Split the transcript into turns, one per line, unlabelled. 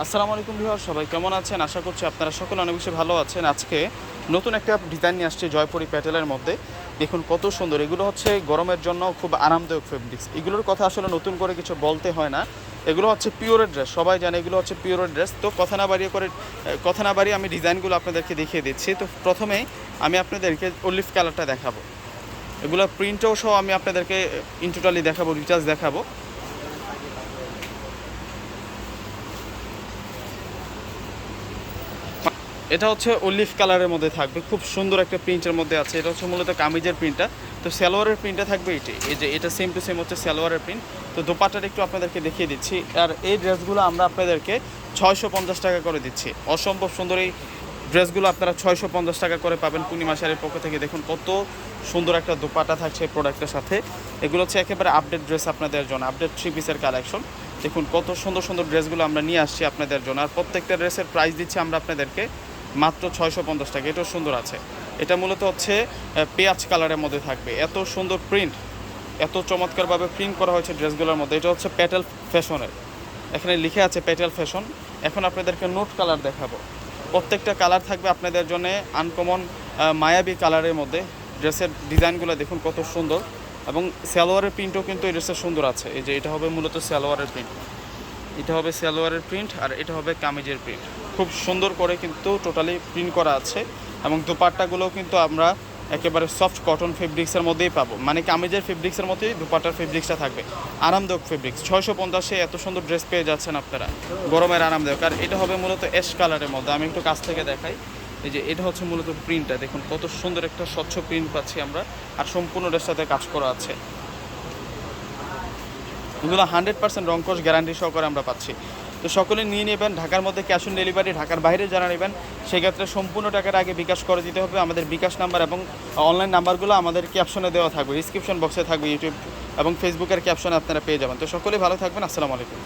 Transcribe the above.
আসসালামু আলাইকুম ভিউয়ার সবাই কেমন আছেন? আশা করছি আপনারা সকলে অনেক বেশি ভালো আছেন। আজকে নতুন একটা ডিজাইন নিয়ে আসছে জয়পুরি প্যাটেলের মধ্যে। দেখুন কত সুন্দর। এগুলো হচ্ছে গরমের জন্য খুব আরামদায়ক ফেব্রিক্স এগুলোর কথা আসলে নতুন করে কিছু বলতে হয় না। এগুলো হচ্ছে পিওরের ড্রেস সবাই জানে এগুলো হচ্ছে পিওরের ড্রেস তো কথা না বাড়িয়ে করে, কথা না বাড়িয়ে আমি ডিজাইনগুলো আপনাদেরকে দেখিয়ে দিচ্ছি। তো প্রথমেই আমি আপনাদেরকে অলিভ কালারটা দেখাবো। এগুলো প্রিন্টও সহ আমি আপনাদেরকে ইন্টোটালি দেখাবো ডিটেলস দেখাবো। এটা হচ্ছে অলিভ কালারের মধ্যে থাকবে। খুব সুন্দর একটা প্রিন্টের মধ্যে আছে। এটা হচ্ছে মূলত কামিজের প্রিন্টটা তো সালোয়ারের প্রিন্টটা থাকবে এটি। এই যে এটা সেম টু সেম হচ্ছে সালোয়ারের প্রিন্ট তো দোপাট্টাটা একটু আপনাদেরকে দেখিয়ে দিচ্ছি। আর এই ড্রেসগুলো আমরা আপনাদেরকে ছয়শো পঞ্চাশ টাকা করে দিচ্ছি। অসম্ভব সুন্দর এই ড্রেসগুলো আপনারা ছয়শো পঞ্চাশ টাকা করে পাবেন পূর্ণিমা শাড়ির পক্ষ থেকে। দেখুন কত সুন্দর একটা দোপাটা থাকছে প্রোডাক্টের সাথে। এগুলো হচ্ছে একেবারে আপডেট ড্রেস আপনাদের জন্য। আপডেট থ্রি পিসের কালেকশন দেখুন কত সুন্দর সুন্দর ড্রেসগুলো আমরা নিয়ে আসছি আপনাদের জন্য। আর প্রত্যেকটা ড্রেসের প্রাইস দিচ্ছি আমরা আপনাদেরকে মাত্র ছয়শো পঞ্চাশ টাকা। এটাও সুন্দর আছে। এটা মূলত হচ্ছে পেঁয়াজ কালারের মধ্যে থাকবে। এত সুন্দর প্রিন্ট এত চমৎকারভাবে প্রিন্ট করা হয়েছে ড্রেসগুলোর মধ্যে। এটা হচ্ছে প্যাটেল ফ্যাশনের এখানে লিখে আছে প্যাটেল ফ্যাশন এখন আপনাদেরকে নোট কালার দেখাবো। প্রত্যেকটা কালার থাকবে আপনাদের জন্য আনকমন মায়াবী কালারের মধ্যে। ড্রেসের ডিজাইনগুলো দেখুন কত সুন্দর। এবং সালোয়ারের প্রিন্টও কিন্তু এই ড্রেসের সুন্দর আছে। এই যে এটা হবে মূলত সালোয়ারের প্রিন্ট এটা হবে সালোয়ারের প্রিন্ট আর এটা হবে কামিজের প্রিন্ট খুব সুন্দর করে কিন্তু টোটালি প্রিন্ট করা আছে এবং দুপাট্টাগুলোও কিন্তু আমরা একেবারে সফট কটন ফেব্রিক্সের মধ্যেই পাবো। মানে কামিজের ফেব্রিক্সের মধ্যেই দুপাট্টার ফেব্রিক্সটা থাকবে। আরামদায়ক ফেব্রিক্স ছয়শো পঞ্চাশে এত সুন্দর ড্রেস পেয়ে যাচ্ছেন আপনারা। গরমের আরামদায়ক। আর এটা হবে মূলত অ্যাশ কালারের মধ্যে। আমি একটু কাছ থেকে দেখাই। এই যে এটা হচ্ছে মূলত প্রিন্টটা দেখুন কত সুন্দর একটা স্বচ্ছ প্রিন্ট পাচ্ছি আমরা। আর সম্পূর্ণ ড্রেস সাথে কাজ করা আছে। এগুলো হান্ড্রেড পার্সেন্ট রঙ্কশ গ্যারান্টি সহকারে আমরা পাচ্ছি। তো সকলে নিয়ে নেবেন, ঢাকার মধ্যে ক্যাশ অন ডেলিভারি ঢাকার বাইরে যারা নেবেন, সেক্ষেত্রে সম্পূর্ণ টাকার আগে বিকাশ করে দিতে হবে। আমাদের বিকাশ নাম্বার এবং অনলাইন নাম্বারগুলো আমাদের ক্যাপশনে দেওয়া থাকবে। ডিসক্রিপশন বক্সে থাকবে ইউটিউব এবং ফেসবুকের ক্যাপশনে আপনারা পেয়ে যাবেন। তো সকলেই ভালো থাকবেন। আসসালামু আলাইকুম।